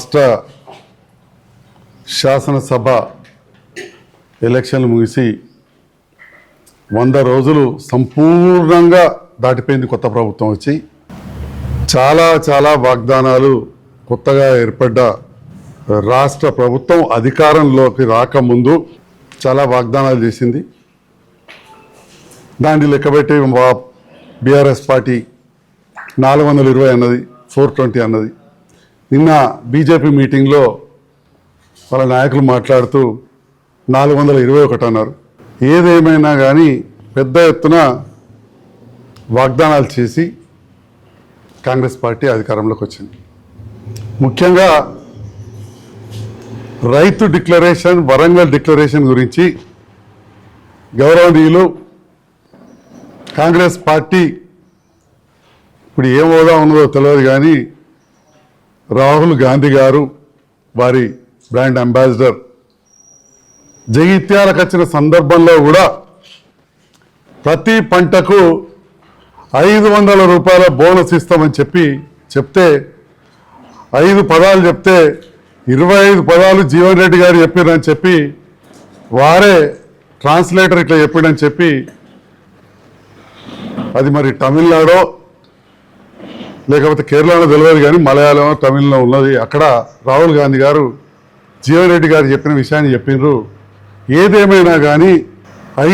రాష్ట్ర శాసనసభ ఎలక్షన్లు ముగిసి వంద రోజులు సంపూర్ణంగా దాటిపోయింది కొత్త ప్రభుత్వం వచ్చి. చాలా చాలా వాగ్దానాలు కొత్తగా ఏర్పడ్డ రాష్ట్ర ప్రభుత్వం అధికారంలోకి రాకముందు చాలా వాగ్దానాలు చేసింది. దాన్ని లెక్కబెట్టి బీఆర్ఎస్ పార్టీ నాలుగు వందల ఇరవై అన్నది ఫోర్ ట్వంటీ అన్నది. నిన్న బీజేపీ మీటింగ్లో వాళ్ళ నాయకులు మాట్లాడుతూ నాలుగు వందల ఇరవై ఒకటి అన్నారు. ఏదేమైనా కానీ పెద్ద ఎత్తున వాగ్దానాలు చేసి కాంగ్రెస్ పార్టీ అధికారంలోకి వచ్చింది. ముఖ్యంగా రైతు డిక్లరేషన్ వరంగల్ డిక్లరేషన్ గురించి గౌరవనీయులు కాంగ్రెస్ పార్టీ ఇప్పుడు ఏం హోదా ఉన్నదో తెలియదు కానీ రాహుల్ గాంధీ గారు వారి బ్రాండ్ అంబాసిడర్. జగిత్యాలకు వచ్చిన సందర్భంలో కూడా ప్రతి పంటకు ఐదు వందల రూపాయల బోనస్ ఇస్తామని చెప్పి చెప్తే ఐదు పదాలు చెప్తే ఇరవై ఐదు పదాలు జీవన్ రెడ్డి గారు చెప్పారని చెప్పి వారే ట్రాన్స్లేటర్ ఇట్లా చెప్పాడని చెప్పి అది మరి తమిళనాడో లేకపోతే కేరళలో తెలియదు కానీ మలయాళం తమిళలో ఉన్నది. అక్కడ రాహుల్ గాంధీ గారు జీవన్ రెడ్డి గారు చెప్పిన విషయాన్ని చెప్పిండ్రు ఏదేమైనా కానీ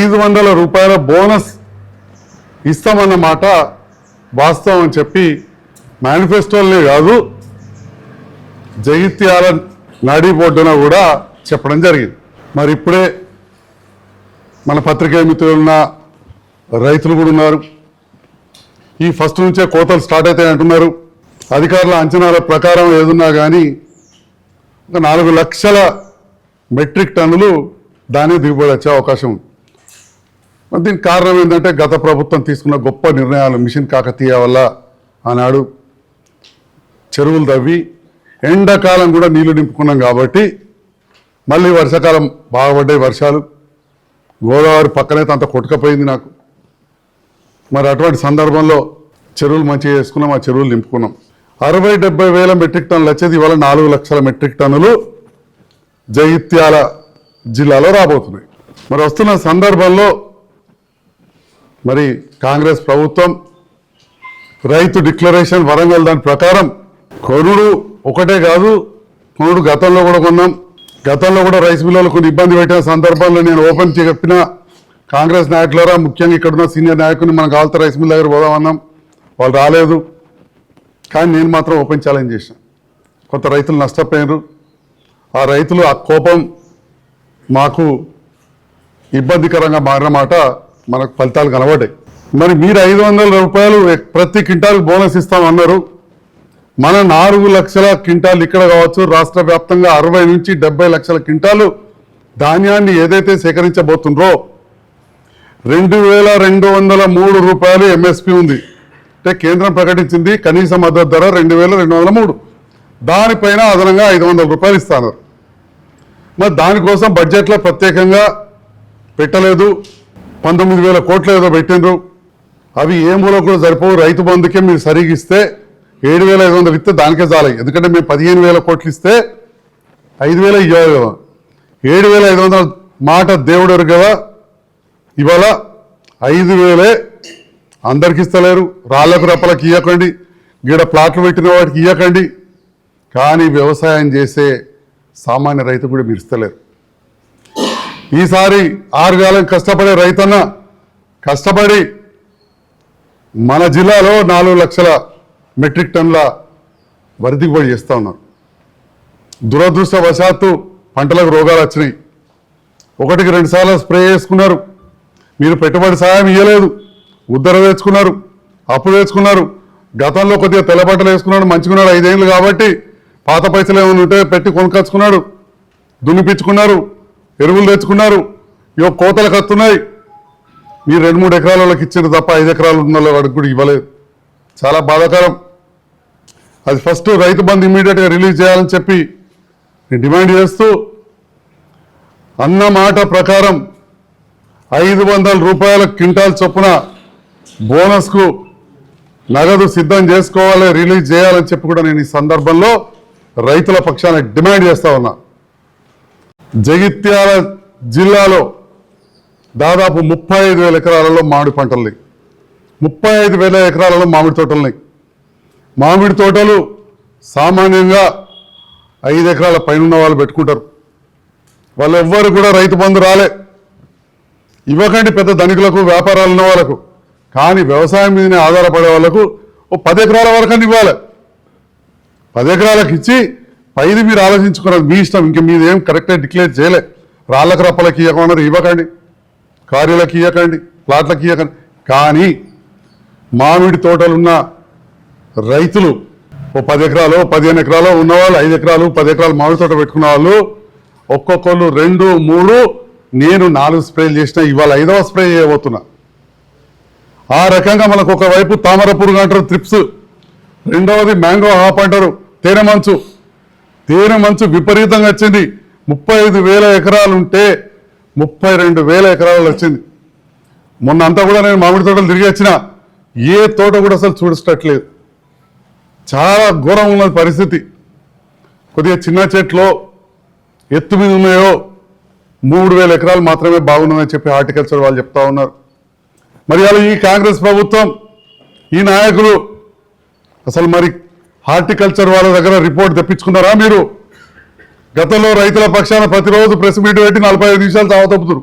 ఐదు వందల రూపాయల బోనస్ ఇస్తామన్న మాట వాస్తవం అని చెప్పి మేనిఫెస్టోలనే కాదు జగిత్యాల నాడీ బోర్డున కూడా చెప్పడం జరిగింది. మరి ఇప్పుడే మన పత్రికా మిత్రులున్న రైతులు కూడా ఉన్నారు. ఈ ఫస్ట్ నుంచే కోతలు స్టార్ట్ అవుతాయి అంటున్నారు. అధికారుల అంచనాల ప్రకారం ఏదున్నా కానీ ఒక నాలుగు లక్షల మెట్రిక్ టన్నులు దాని దిగుబడి వచ్చే అవకాశం ఉంది. దీనికి కారణం ఏంటంటే గత ప్రభుత్వం తీసుకున్న గొప్ప నిర్ణయాలు మిషన్ కాకతీయ వల్ల ఆనాడు చెరువులు తవ్వి ఎండాకాలం కూడా నీళ్ళు నింపుకున్నాం కాబట్టి మళ్ళీ వర్షాకాలం బాగుపడ్డాయి వర్షాలు. గోదావరి పక్కనైతే అంత కొట్టుకపోయింది నాకు. మరి అటువంటి సందర్భంలో చెరువులు మంచిగా చేసుకున్నాం ఆ చెరువులు నింపుకున్నాం. అరవై డెబ్బై వేల మెట్రిక్ టన్నులు వచ్చేది ఇవాళ నాలుగు లక్షల మెట్రిక్ టన్నులు జగిత్యాల జిల్లాలో రాబోతున్నాయి. మరి వస్తున్న సందర్భంలో మరి కాంగ్రెస్ ప్రభుత్వం రైతు డిక్లరేషన్ వరంగల్ దాని ప్రకారం కొనుడు ఒకటే కాదు కొనుడు గతంలో కూడా కొన్నాం. గతంలో కూడా రైస్ మిల్లులు కొన్ని ఇబ్బంది పెట్టిన సందర్భంలో నేను ఓపెన్ చెప్పిన కాంగ్రెస్ నాయకులరా ముఖ్యంగా ఇక్కడున్న సీనియర్ నాయకుని మనం కావాలతో రైస్ మిల్ దగ్గర పోదామన్నాం వాళ్ళు రాలేదు. కానీ నేను మాత్రం ఓపెన్ ఛాలెంజ్ చేసిన కొంత రైతులు నష్టపోయారు ఆ రైతులు ఆ కోపం మాకు ఇబ్బందికరంగా మారిన మాట మనకు ఫలితాలు కనబడ్డాయి. మరి మీరు ఐదు వందల రూపాయలు ప్రతి క్వింటాల్ బోనస్ ఇస్తామన్నారు మన నాలుగు లక్షల క్వింటాల్ ఇక్కడ కావచ్చు. రాష్ట్ర వ్యాప్తంగా అరవై నుంచి డెబ్బై లక్షల క్వింటాలు ధాన్యాన్ని ఏదైతే సేకరించబోతుండ్రో రెండు వేల రెండు వందల మూడు రూపాయలు ఎంఎస్పి ఉంది. అంటే కేంద్రం ప్రకటించింది కనీస మద్దతు ధర రెండు వేల రెండు వందల మూడు. దానిపైన అదనంగా ఐదు వందల రూపాయలు ఇస్తాను. మరి దానికోసం బడ్జెట్లో ప్రత్యేకంగా పెట్టలేదు. పంతొమ్మిది వేల కోట్లు ఏదో పెట్టినరు అవి ఏ మూల కూడా సరిపోవు. రైతు బంధుకే మీరు సరిగి ఇస్తే ఏడు వేల ఐదు వందలు ఇస్తే దానికే చాలు. ఎందుకంటే మేము పదిహేను వేల కోట్లు ఇస్తే ఐదు వేల ఇవ్వాలి కదా. ఏడు వేల ఐదు వందల మాట దేవుడు కదా ఇవాళ ఐదు వేలే అందరికి ఇస్తలేరు. రాళ్ళకు రప్పలకు ఇవ్వకండి గీడ ప్లాట్లు పెట్టిన వాటికి ఇవ్వకండి కానీ వ్యవసాయం చేసే సామాన్య రైతు కూడా మీరు ఇస్తలేరు. ఈసారి ఆరుగాలం కష్టపడే రైతన్న కష్టపడి మన జిల్లాలో నాలుగు లక్షల మెట్రిక్ టన్నుల వరి దిగుబడి చేస్తూ ఉన్నారు. దురదృష్టవశాత్తు పంటలకు రోగాలు వచ్చినాయి. ఒకటికి రెండు సార్లు స్ప్రే చేసుకున్నారు. మీరు పెట్టుబడి సహాయం ఇవ్వలేదు ఉద్దర తెచ్చుకున్నారు అప్పు తెచ్చుకున్నారు గతంలో కొద్దిగా తెల్లబట్టలు వేసుకున్నాడు మంచుకున్నాడు ఐదేళ్ళు కాబట్టి పాత పైసలు ఏమైనా ఉంటే పెట్టి కొనుక్కొచ్చుకున్నాడు దున్నిపించుకున్నారు ఎరువులు తెచ్చుకున్నారు. ఇవో కోతలు కత్తున్నాయి. మీరు రెండు మూడు ఎకరాల వాళ్ళకి ఇచ్చారు తప్ప ఐదు ఎకరాలు ఉన్న వాడికి కూడా ఇవ్వలేదు. చాలా బాధాకరం. అది ఫస్ట్ రైతు బంధు ఇమీడియట్గా రిలీజ్ చేయాలని చెప్పి నేను డిమాండ్ చేస్తూ అన్న మాట ప్రకారం ఐదు వందల రూపాయల క్వింటాల్ చొప్పున బోనస్కు నగదు సిద్ధం చేసుకోవాలి రిలీజ్ చేయాలని చెప్పి కూడా నేను ఈ సందర్భంలో రైతుల పక్షాన డిమాండ్ చేస్తా ఉన్నా. జగిత్యాల జిల్లాలో దాదాపు ముప్పై ఐదు వేల ఎకరాలలో మామిడి పంటలు ముప్పై ఐదు వేల ఎకరాలలో మామిడి తోటలున్నాయి. మామిడి తోటలు సామాన్యంగా ఐదు ఎకరాల పైన ఉన్న వాళ్ళు పెట్టుకుంటారు. వాళ్ళు ఎవ్వరు కూడా రైతు బంధు రాలే. ఇవ్వకండి పెద్ద ధనికులకు వ్యాపారాలు ఉన్న వాళ్ళకు. కానీ వ్యవసాయం మీదనే ఆధారపడే వాళ్ళకు ఓ పది ఎకరాల వరకు ఇవ్వాలి. పది ఎకరాలకు ఇచ్చి పైది మీరు ఆలోచించుకున్నది మీ ఇష్టం ఇంక మీద ఏం కరెక్ట్గా డిక్లేర్ చేయలే. రాళ్ళకు రప్పలకి ఇవ్వకమన్నది ఇవ్వకండి. కార్యాలకు ఇవ్వకండి ప్లాట్లకు ఇవ్వకండి. కానీ మామిడి తోటలున్న రైతులు ఓ పది ఎకరాలు పదిహేను ఎకరాలు ఉన్నవాళ్ళు ఐదు ఎకరాలు పది ఎకరాలు మామిడి తోట పెట్టుకున్న వాళ్ళు ఒక్కొక్కళ్ళు రెండు మూడు నేను నాలుగు స్ప్రేలు చేసిన ఇవాళ ఐదవ స్ప్రే చేయబోతున్నా. ఆ రకంగా మనకు ఒకవైపు తామర పురుగు అంటారు త్రిప్స్ రెండవది మ్యాంగో హాప్ అంటారు తేనె మంచు. తేనె మంచు విపరీతంగా వచ్చింది. ముప్పై ఐదు వేల ఎకరాలు ఉంటే ముప్పై రెండు వేల ఎకరాలు వచ్చింది. మొన్న అంతా కూడా నేను మామిడి తోటలు తిరిగి వచ్చిన ఏ తోట కూడా అసలు చూడటట్లేదు చాలా ఘోరం ఉన్నది పరిస్థితి. కొద్దిగా చిన్న చెట్లు ఎత్తు మీద ఉన్నాయో మూడు వేల ఎకరాలు మాత్రమే బాగున్నాయని చెప్పి హార్టికల్చర్ వాళ్ళు చెప్తా ఉన్నారు. మరి అలా ఈ కాంగ్రెస్ ప్రభుత్వం ఈ నాయకులు అసలు మరి హార్టికల్చర్ వాళ్ళ దగ్గర రిపోర్ట్ తెప్పించుకున్నారా మీరు? గతంలో రైతుల పక్షాన ప్రతిరోజు ప్రెస్ మీట్ పెట్టి నలభై ఐదు నిమిషాలు చావతప్పుతురు.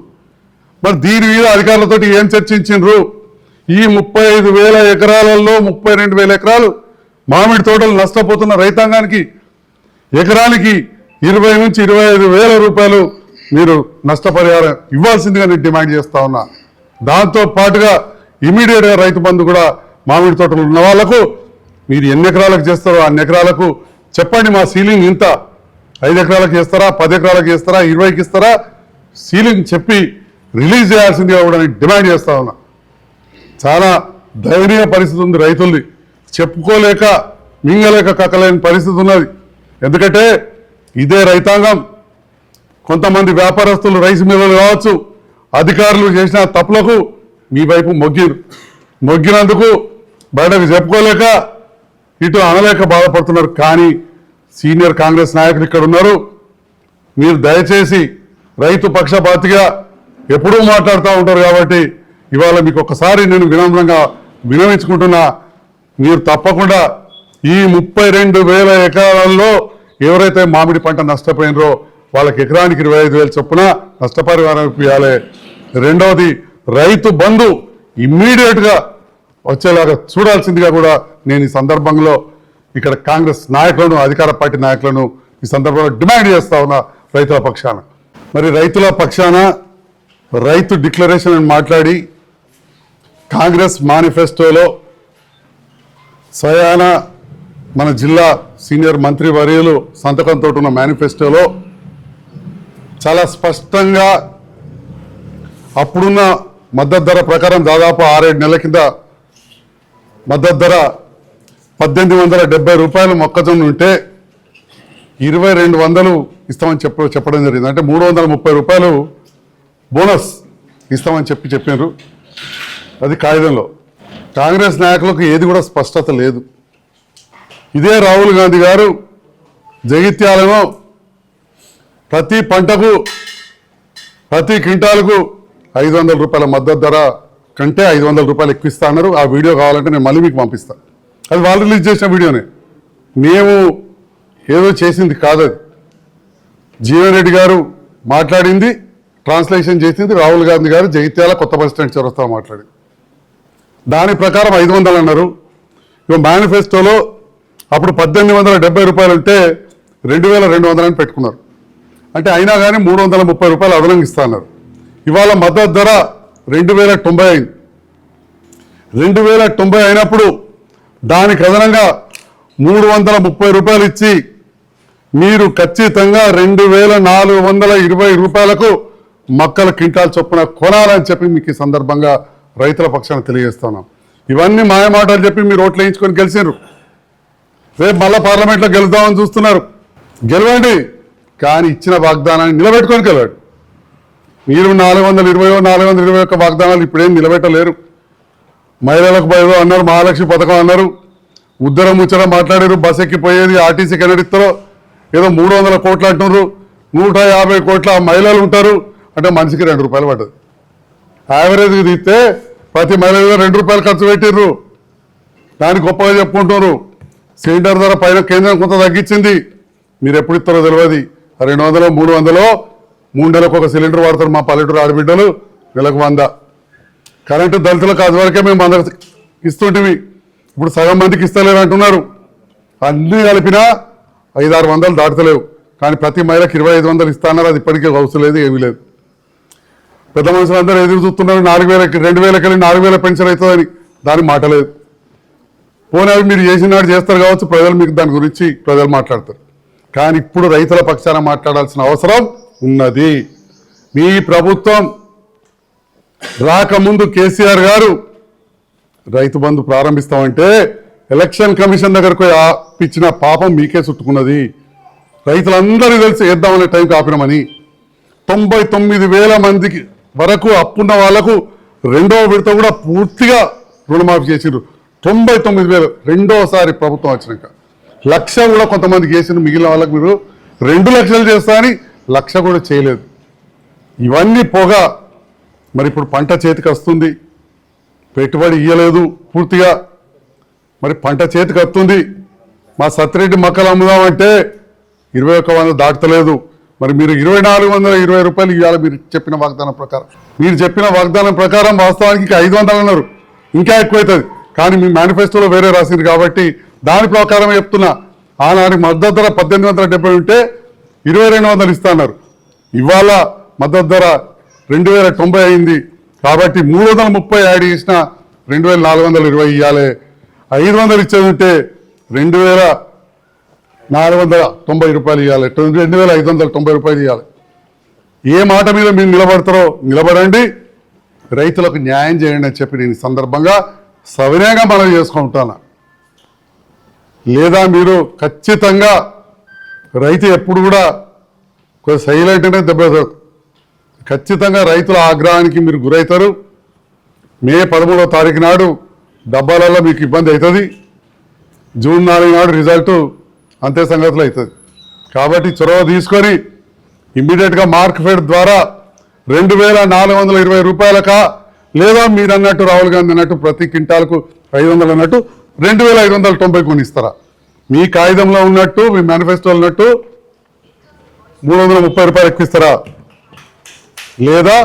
మరి దీని మీద అధికారులతో ఏం చర్చించిండ్రు? ఈ ముప్పై ఐదు వేల ఎకరాలలో ముప్పై రెండు వేల ఎకరాలు మామిడి తోటలు నష్టపోతున్న రైతాంగానికి ఎకరానికి ఇరవై నుంచి ఇరవై ఐదు వేల రూపాయలు మీరు నష్టపరిహారం ఇవ్వాల్సిందిగా నేను డిమాండ్ చేస్తా ఉన్నా. దాంతో పాటుగా ఇమీడియట్గా రైతు బంధు కూడా మామిడి తోటలు ఉన్న వాళ్ళకు మీరు ఎన్ని ఎకరాలకు చేస్తారో అన్ని ఎకరాలకు చెప్పండి మా సీలింగ్ ఇంత. ఐదు ఎకరాలకు చేస్తారా పది ఎకరాలకు చేస్తారా ఇరవైకి ఇస్తారా? సీలింగ్ చెప్పి రిలీజ్ చేయాల్సిందిగా కూడా నేను డిమాండ్ చేస్తా ఉన్నా. చాలా దయనీయ పరిస్థితి ఉంది రైతుల్ని చెప్పుకోలేక మింగలేక కక్కలేని పరిస్థితి ఉన్నది. ఎందుకంటే ఇదే రైతాంగం. కొంతమంది వ్యాపారస్తులు రైస్ మిల్లులు కావచ్చు అధికారులు చేసిన తప్పులకు మీ వైపు మొగ్గిరు మొగ్గినందుకు బయటకు చెప్పుకోలేక ఇటు అనలేక బాధపడుతున్నారు. కానీ సీనియర్ కాంగ్రెస్ నాయకులు ఇక్కడ ఉన్నారు. మీరు దయచేసి రైతు పక్షపాతిగా ఎప్పుడూ మాట్లాడుతూ ఉంటారు కాబట్టి ఇవాళ మీకు ఒకసారి నేను వినమ్రంగా వినవించుకుంటున్నా. మీరు తప్పకుండా ఈ ముప్పై రెండు వేల ఎకరాలలో ఎవరైతే మామిడి పంట నష్టపోయినరో వాళ్ళకి ఎకరానికి ఇరవై ఐదు వేలు చొప్పున నష్టపరిహారం ఇవ్వాలి రెండవది రైతు బంధు ఇమ్మీడియట్గా వచ్చేలాగా చూడాల్సిందిగా కూడా నేను ఈ సందర్భంలో ఇక్కడ కాంగ్రెస్ నాయకులను అధికార పార్టీ నాయకులను ఈ సందర్భంలో డిమాండ్ చేస్తా ఉన్నా రైతుల పక్షాన. మరి రైతుల పక్షాన రైతు డిక్లరేషన్ అని మాట్లాడి కాంగ్రెస్ మేనిఫెస్టోలో స్వయాన మన జిల్లా సీనియర్ మంత్రి వర్యులు సంతకంతో ఉన్న మేనిఫెస్టోలో చాలా స్పష్టంగా అప్పుడున్న మద్దతు ధర ప్రకారం దాదాపు ఆరేడు నెలల కింద మద్దతు ధర పద్దెనిమిది వందల డెబ్బై రూపాయలు మొక్కజొన్న ఉంటే ఇరవై రెండు వందలు ఇస్తామని చెప్ప చెప్పడం జరిగింది. అంటే మూడు వందల ముప్పై రూపాయలు బోనస్ ఇస్తామని చెప్పి చెప్పారు అది కాగితంలో. కాంగ్రెస్ నాయకులకు ఏది కూడా స్పష్టత లేదు. ఇదే రాహుల్ గాంధీ గారు జగిత్యాలను ప్రతి పంటకు ప్రతి క్వింటాలకు ఐదు వందల రూపాయల మద్దతు ధర కంటే ఐదు వందల రూపాయలు ఎక్కువ ఇస్తా అన్నారు. ఆ వీడియో కావాలంటే నేను మళ్ళీ మీకు పంపిస్తాను అది వాళ్ళు రిలీజ్ చేసిన వీడియోనే. మేము ఏదో చేసింది కాదు అది. జీవన్ రెడ్డి గారు మాట్లాడింది ట్రాన్స్లేషన్ చేసింది రాహుల్ గాంధీ గారు జగిత్యాల కొత్త బస్ స్టాండ్ చౌరస్తా మాట్లాడింది దాని ప్రకారం ఐదు వందలు అన్నారు. ఇక మేనిఫెస్టోలో అప్పుడు పద్దెనిమిది వందల డెబ్బై రూపాయలు ఉంటే రెండు వేల రెండు వందలని పెట్టుకున్నారు. అంటే అయినా కానీ మూడు వందల ముప్పై రూపాయలు అదనంగా ఇవాళ మద్దతు ధర రెండు వేల తొంభై అయింది రెండు వేల తొంభై అయినప్పుడు దానికి అదనంగా మూడు వందల ముప్పై రూపాయలు ఇచ్చి మీరు ఖచ్చితంగా రెండు వేల నాలుగు వందల ఇరవై రూపాయలకు మక్కల క్వింటాల్ చొప్పున కొనాలని చెప్పి మీకు ఈ సందర్భంగా రైతుల పక్షాన తెలియజేస్తున్నాం ఇవన్నీ మాయమాటలు చెప్పి మీరు ఓట్లు వేయించుకొని గెలిచినారు రేపు మళ్ళా పార్లమెంట్లో గెలుద్దామని చూస్తున్నారు. గెలవండి. కానీ ఇచ్చిన వాగ్దానాన్ని నిలబెట్టుకొని కలవాడు. మీరు నాలుగు వందల ఇరవై నాలుగు వందల ఇరవై ఒక్క వాగ్దానాలు ఇప్పుడేం నిలబెట్టలేరు. మహిళలకు బయలు అన్నారు మహాలక్ష్మి పథకం అన్నారు ఉద్దరం ముచ్చడం మాట్లాడారు బస్ ఎక్కిపోయేది ఆర్టీసీ కనడిస్తారో ఏదో మూడు వందల కోట్లు అంటున్నారు నూట యాభై కోట్ల మహిళలు ఉంటారు అంటే మనిషికి రెండు రూపాయలు పడ్డది. యావరేజ్ తీస్తే ప్రతి మహిళ రెండు రూపాయలు ఖర్చు పెట్టిర్రు. దాన్ని గొప్పగా చెప్పుకుంటున్నారు. సిలిండర్ ధర పైన కేంద్రం కొంత తగ్గించింది. మీరు ఎప్పుడు ఇస్తారో తెలియదు రెండు వందలు మూడు వందలు మూడు నెలలకు ఒక సిలిండర్ వాడతారు మా పల్లెటూరు ఆడబిడ్డలు నెలకు వంద. కరెంటు దళితులకు అది వరకే మేము వంద ఇస్తుంటివి. ఇప్పుడు సగం మందికి ఇస్తలేరు అంటున్నారు. అన్నీ కలిపినా ఐదు ఆరు వందలు దాటలేవు కానీ ప్రతి మహిళకి ఇరవై ఐదు వందలు ఇస్తాన్నారు అది ఇప్పటికే అవసరం లేదు ఏమీ లేదు. పెద్ద మనుషులు అందరూ ఎదురు చూస్తున్నారు. నాలుగు వేలకి రెండు వేలకి వెళ్ళి నాలుగు వేల పెన్షన్ అవుతుందని దాని మాట లేదు. పోనీ అవి మీరు చేసినాడు చేస్తారు కావచ్చు. ప్రజలు మీకు దాని గురించి ప్రజలు మాట్లాడతారు. కానీ ఇప్పుడు రైతుల పక్షాన మాట్లాడాల్సిన అవసరం ఉన్నది. మీ ప్రభుత్వం రాకముందు కేసీఆర్ గారు రైతు బంధు ప్రారంభిస్తామంటే ఎలక్షన్ కమిషన్ దగ్గరకు పోయి ఆపించిన పాపం మీకే చుట్టుకున్నది. రైతులందరూ తెలిసి వేద్దామనే టైంకి ఆపినామని. తొంభై తొమ్మిది వేల మందికి వరకు అప్పున్న వాళ్ళకు రెండవ విడత కూడా పూర్తిగా రుణమాఫీ చేసిండ్రు. తొంభై తొమ్మిది వేలు రెండోసారి ప్రభుత్వం వచ్చినాక. లక్ష కూడా కొంతమందికి వేసిన మిగిలిన వాళ్ళకి మీరు రెండు లక్షలు చేస్తా అని లక్ష కూడా చేయలేదు. ఇవన్నీ పొగ. మరి ఇప్పుడు పంట చేతికి వస్తుంది. పెట్టుబడి ఇయ్యలేదు పూర్తిగా. మరి పంట చేతికి వస్తుంది. మా సత్తిరెడ్డి మొక్కలు అమ్ముదామంటే ఇరవై ఒక్క వందలు దాటలేదు మరి మీరు ఇరవై నాలుగు వందల ఇరవై రూపాయలు ఇవ్వాలి మీరు చెప్పిన వాగ్దానం ప్రకారం. మీరు చెప్పిన వాగ్దానం ప్రకారం వాస్తవానికి ఇంకా ఐదు వందలు అన్నారు. ఇంకా ఎక్కువైతుంది. కానీ మీ మేనిఫెస్టోలో వేరే రాసింది కాబట్టి దాని ప్రకారం చెప్తున్నా ఆనాటి మద్దతు ధర పద్దెనిమిది వందల డెబ్బై ఉంటే ఇరవై రెండు వందలు ఇస్తున్నారు ఇవాళ మద్దతు ధర రెండు వేల తొంభై అయింది. కాబట్టి మూడు వందల ముప్పై యాడ్ చేసిన రెండు వేల నాలుగు వందల ఇరవై ఇవ్వాలి ఐదు వందలు ఇచ్చేది ఉంటే రెండు వేల నాలుగు వందల తొంభై రూపాయలు ఇవ్వాలి రెండు వేల ఐదు వందల తొంభై రూపాయలు ఇవ్వాలి ఏ మాట మీద మీరు నిలబడతారో నిలబడండి. రైతులకు న్యాయం చేయండి అని చెప్పి నేను ఈ సందర్భంగా సవినయంగా మనం చేసుకుంటాను లేదా మీరు ఖచ్చితంగా రైతు ఎప్పుడు కూడా కొంచెం సైలెంట్గానే దెబ్బతారు ఖచ్చితంగా రైతుల ఆగ్రహానికి మీరు గురవుతారు మే పదమూడవ తారీఖు నాడు డబ్బాలలో మీకు ఇబ్బంది అవుతుంది జూన్ నాలుగు నాడు రిజల్ట్ అంతే సంగతులు అవుతుంది కాబట్టి చొరవ తీసుకొని ఇమ్మీడియట్గా మార్క్ ఫెడ్ ద్వారా రెండు వేల నాలుగు వందల ఇరవై రూపాయలకా లేదా మీరు అన్నట్టు రాహుల్ గాంధీ అన్నట్టు ప్రతి క్వింటాల్కు ఐదు వందలు అన్నట్టు రెండు వేల ఐదు వందల తొంభై కొన్ని ఇస్తారా? మీ కాగితంలో ఉన్నట్టు మీ మేనిఫెస్టోలో ఉన్నట్టు మూడు వందల ముప్పై రూపాయలు ఎక్కిస్తారా లేదా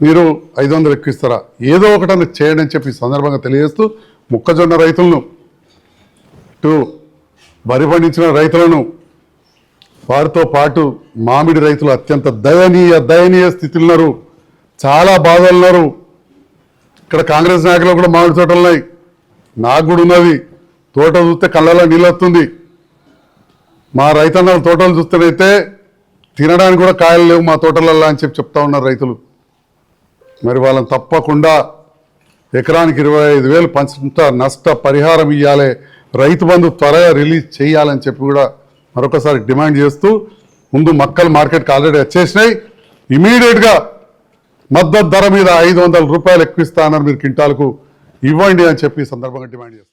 మీరు ఐదు వందలు ఎక్కిస్తారా ఏదో ఒకటన్నా చేయండి అని చెప్పి సందర్భంగా తెలియజేస్తూ మొక్కజొన్న రైతులను టూ వరి పండించిన రైతులను వారితో పాటు మామిడి రైతులు అత్యంత దయనీయ దయనీయ స్థితిలో ఉన్నారు. చాలా బాధలు ఉన్నారు. ఇక్కడ కాంగ్రెస్ నాయకులు కూడా మామిడి తోటలు ఉన్నాయి. నాకు కూడా ఉన్నది. తోట చూస్తే కళ్ళలో నీళ్ళు వస్తుంది. మా రైతన్నల తోటలు చూస్తేనైతే తినడానికి కూడా కాయలు లేవు మా తోటలల్లో అని చెప్పి చెప్తా ఉన్నారు రైతులు. మరి వాళ్ళని తప్పకుండా ఎకరానికి ఇరవై ఐదు వేలు పంచ నష్ట పరిహారం ఇవ్వాలి రైతు బంధు త్వరగా రిలీజ్ చేయాలని చెప్పి కూడా మరొకసారి డిమాండ్ చేస్తూ ముందు మక్కలు మార్కెట్కి ఆల్రెడీ వచ్చేసినాయి. ఇమీడియట్గా మద్దతు ధర మీద ఐదు వందల రూపాయలు ఎక్కువ ఇస్తా అన్నారు మీరు క్వింటాల్కు ఇవ్వండి అని చెప్పి సందర్భంగా డిమాండ్ చేస్తారు